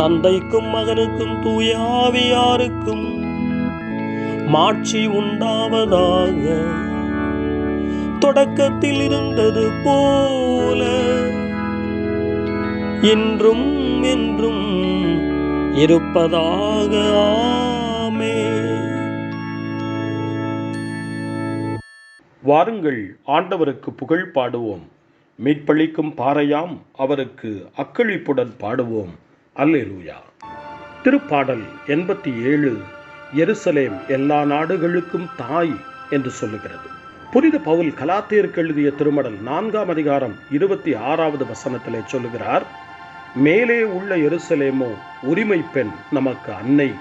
தந்தைக்கும் மகனுக்கும் தூயாவியாருக்கும் மாட்சி உண்டாவதாக. தொடக்கத்தில் இருந்தது போல இன்றும் என்றும் இருப்பதாக. ஆமே வாருங்கள் ஆண்டவருக்கு புகழ் பாடுவோம். மீட்பளிக்கும் பாறையாம் அவருக்கு அக்களிப்புடன் பாடுவோம். அல்லேலூயா. திருப்பாடல் எண்பத்தி ஏழு எருசலேம் எல்லா நாடுகளுக்கும் தாய் என்று சொல்லுகிறது. புனித பவுல் கலாத்தியருக்கு எழுதிய திருமடல் நான்காம் அதிகாரம் இருபத்தி ஆறாவது வசனத்திலே சொல்லுகிறார் மேலே உள்ள எருசலேமோ உரிமை பெண் நமக்கு அன்னை.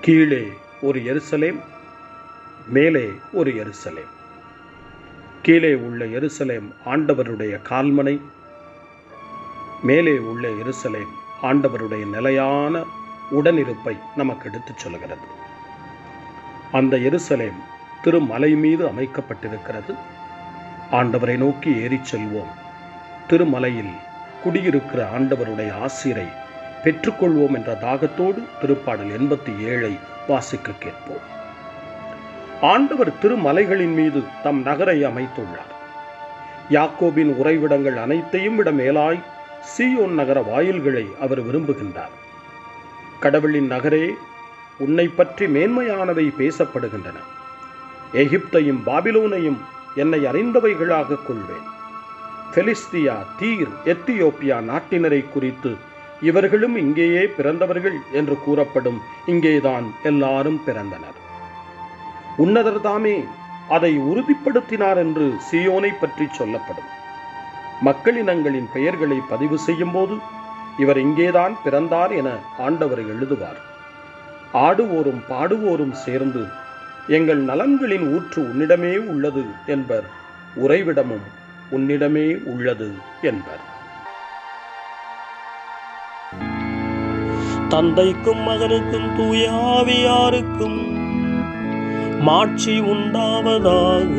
கீழே ஒரு எருசலேம் மேலே ஒரு எருசலேம். கீழே உள்ள எருசலேம் ஆண்டவருடைய கால்மனை மேலே உள்ள எருசலேம் ஆண்டவருடைய நிலையான உடனிருப்பை நமக்கு எடுத்துச் சொல்கிறது அந்த எருசலேம் திருமலை மீது அமைக்கப்பட்டிருக்கிறது. ஆண்டவரை நோக்கி ஏறிச் செல்வோம். திருமலையில் குடியிருக்கிற ஆண்டவருடைய ஆசிரை பெற்றுக்கொள்வோம் என்ற தாகத்தோடு திருப்பாடல் எண்பத்தி ஏழை வாசிக்க கேட்போம். ஆண்டவர் திருமலைகளின் மீது தம் நகரை அமைத்துள்ளார். யாக்கோபின் உறைவிடங்கள் அனைத்தையும் விட மேலாய் சீயோன் நகர வாயில்களை அவர் விரும்புகின்றார். கடவுளின் நகரே உன்னை பற்றி மேன்மையானவை பேசப்படுகின்றன. எகிப்தையும் பாபிலோனையும் என்னை அறிந்தவைகளாக கொள்வேன். பெலிஸ்தியா தீர் எத்தியோப்பியா நாட்டினரை குறித்து இவர்களும் இங்கேயே பிறந்தவர்கள் என்று கூறப்படும் இங்கேதான் எல்லாரும் பிறந்தனர். உன்னதர் தாமே அதை உறுதிப்படுத்தினார் என்று சியோனை பற்றி சொல்லப்படும். மக்களினங்களின் பெயர்களை பதிவு செய்யும் போது இவர் இங்கேதான் பிறந்தார் என ஆண்டவர் எழுதுவார். ஆடுவோரும் பாடுவோரும் சேர்ந்து எங்கள் நலன்களின் ஊற்று உன்னிடமே உள்ளது என்பர் உறைவிடமும் உன்னிடமே உள்ளது என்பர். தந்தைக்கும் மகனுக்கும் தூயாவியாருக்கும் மாட்சி உண்டாவதாக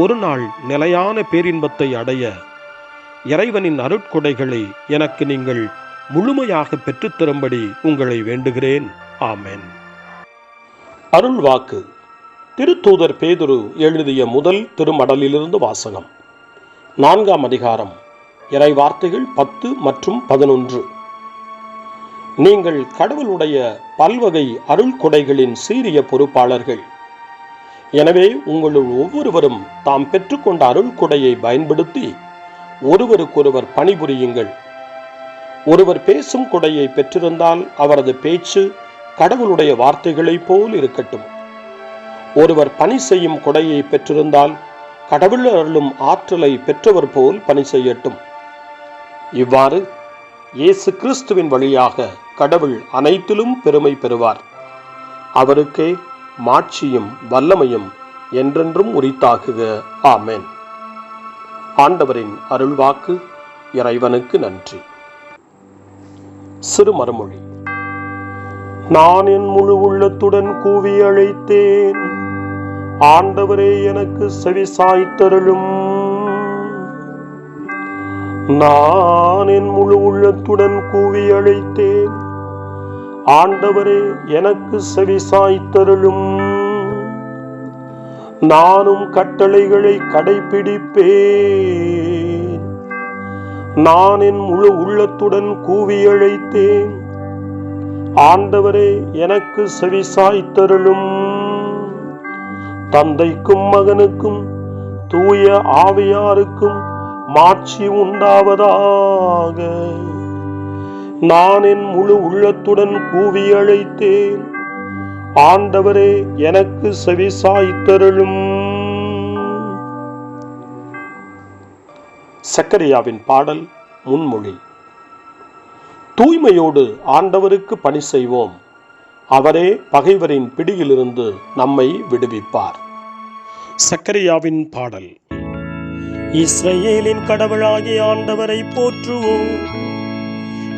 ஒரு நாள் நிலையான பேரின்பத்தை அடைய இறைவனின் அருட்கொடைகளை எனக்கு நீங்கள் முழுமையாக பெற்றுத்தரும்படி உங்களை வேண்டுகிறேன். ஆமென். அருள் வாக்கு திருத்தூதர் பேதுரு எழுதிய முதல் திருமடலிலிருந்து வாசகம். நான்காம் அதிகாரம். இறை வார்த்தைகள் பத்து மற்றும் பதினொன்று. நீங்கள் கடவுளுடைய பல்வகை அருள் கொடைகளின் சீரிய பொறுப்பாளர்கள். எனவே உங்களுள் ஒவ்வொருவரும் தாம் பெற்றுக்கொண்ட அருள் கொடையை பயன்படுத்தி ஒருவருக்கொருவர் பணிபுரியுங்கள். ஒருவர் பேசும் கொடையை பெற்றிருந்தால் அவரது பேச்சு கடவுளுடைய வார்த்தைகளைப் போல் இருக்கட்டும். ஒருவர் பணி செய்யும் கொடையை பெற்றிருந்தால் கடவுள் அருளும் ஆற்றலை பெற்றவர் போல் பணி செய்யட்டும். இவ்வாறு இயேசு கிறிஸ்துவின் வழியாக கடவுள் அனைத்திலும் பெருமை பெறுவார். அவருக்கே மாட்சியும் வல்லமையும் என்றென்றும் உரித்தாகுக. ஆமேன். ஆண்டவரின் அருள்வாக்கு இறைவனுக்கு நன்றி. சிறு மறுமொழி நான் என் முழு உள்ளத்துடன் கூவி அழைத்தேன். ஆண்டவரே எனக்கு செவி சாய்த்தருளும். நான் என் முழு உள்ளத்துடன் கூவி அழைத்தேன். ஆண்டவரே எனக்கு செவி சாய்த்தருளும். நானும் கட்டளைகளை கடைபிடிப்பேன். நான் என் முழு உள்ளத்துடன் கூவி அழைத்தேன். ஆண்டவரே எனக்கு செவி சாய்த்தருளும். தந்தைக்கும் மகனுக்கும் தூய ஆவியாருக்கும் மாட்சி உண்டாவதாக. நான் என் முழு உள்ளத்துடன் கூவி அழைத்தேன் ஆண்டவரே எனக்கு செவிசாய்த்தருளும். சக்கரியாவின் பாடல் முன்மொழி. தூய்மையோடு ஆண்டவருக்கு பணி செய்வோம். அவரே பகைவரின் பிடியிலிருந்து நம்மை விடுவிப்பார். சக்கரியாவின் பாடல். இஸ்ரேலின் கடவுளாகிய ஆண்டவரை போற்றுவோம்.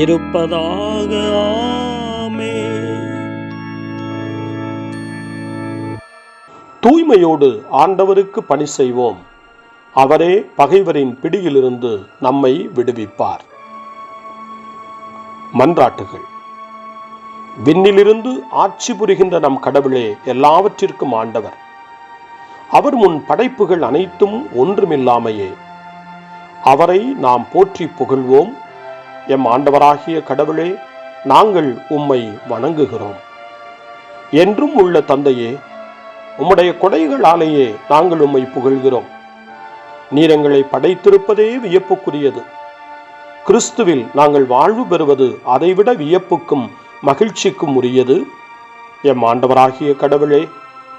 இருப்பதாக ஆமே தூய்மையோடு ஆண்டவருக்கு பணி செய்வோம். அவரே பகைவரின் பிடியிலிருந்து நம்மை விடுவிப்பார். மன்றாட்டுகள். விண்ணிலிருந்து ஆட்சி புரிகின்ற நம் கடவுளே எல்லாவற்றிற்கும் ஆண்டவர். அவர் முன் படைப்புகள் அனைத்தும் ஒன்றுமில்லாமையே. அவரை நாம் போற்றி புகழ்வோம். எம் ஆண்டவராகிய கடவுளே நாங்கள் உம்மை வணங்குகிறோம். என்றும் உள்ள தந்தையே உம்முடைய கொடைகளாலேயே நாங்கள் உம்மை புகழ்கிறோம். நீரங்களை படைத்திருப்பதே வியப்புக்குரியது. கிறிஸ்துவில் நாங்கள் வாழ்வு பெறுவது அதைவிட வியப்புக்கும் மகிழ்ச்சிக்கும் உரியது. எம் ஆண்டவராகிய கடவுளே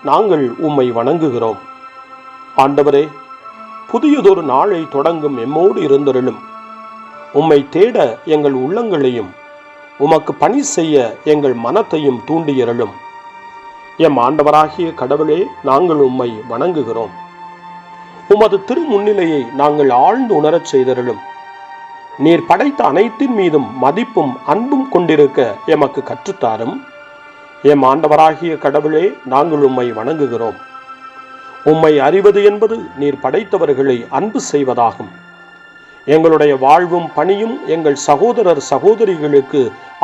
நாங்கள் உம்மை வணங்குகிறோம். ஆண்டவரே புதியதொரு நாளை தொடங்கும் எம்மோடு இருந்தருளும். உம்மை தேட எங்கள் உள்ளங்களையும் உமக்கு பணி செய்ய எங்கள் மனத்தையும் தூண்டியிரலும் எம் ஆண்டவராகிய கடவுளே நாங்கள் உம்மை வணங்குகிறோம். உமது திருமுன்னிலையை நாங்கள் ஆழ்ந்து உணரச் செய்தரலும் நீர் படைத்த அனைத்தின் மீதும் மதிப்பும் அன்பும் கொண்டிருக்க எமக்கு கற்றுத்தாரும். எம் ஆண்டவராகிய கடவுளே நாங்கள் உம்மை வணங்குகிறோம். உம்மை அறிவது என்பது நீர் படைத்தவர்களை அன்பு செய்வதாகும். எங்களுடைய வாழ்வும் பணியும் எங்கள் சகோதரர் சகோதரிகளுக்கு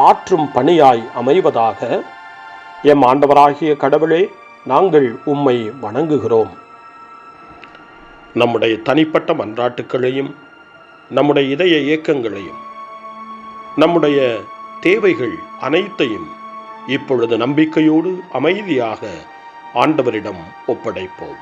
ஆற்றும் பணியாய் அமைவதாக. எம் ஆண்டவராகிய கடவுளே நாங்கள் உம்மை வணங்குகிறோம். நம்முடைய தனிப்பட்ட மன்றாட்டுக்களையும் நம்முடைய இதய இயக்கங்களையும் நம்முடைய தேவைகள் அனைத்தையும் இப்பொழுது நம்பிக்கையோடு அமைதியாக ஆண்டவரிடம் ஒப்படைப்போம்.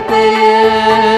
உமது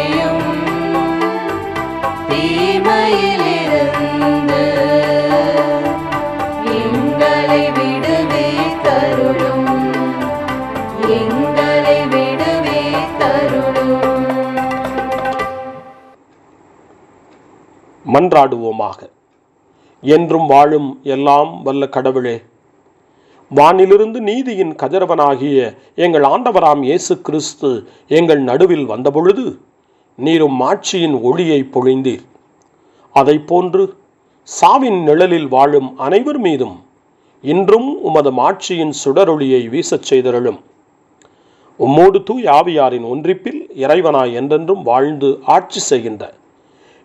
மன்றாடுவோமாக. என்றும் வாழும் எல்லாம் வல்ல கடவுளே. வானிலிருந்து நீதியின் கதிரவனாகிய எங்கள் ஆண்டவராம் இயேசு கிறிஸ்து எங்கள் நடுவில் வந்தபொழுது நீரும் மாட்சியின் ஒளியை பொழிந்தீர். அதைப் போன்று சாவின் நிழலில் வாழும் அனைவர் மீதும் இன்றும் உமது மாட்சியின் சுடரொளியை வீசச் செய்தருளும். உம்மோடு தூய் ஆவியாரின் ஒன்றிப்பில் இறைவனாய் என்றென்றும் வாழ்ந்து ஆட்சி செய்கின்ற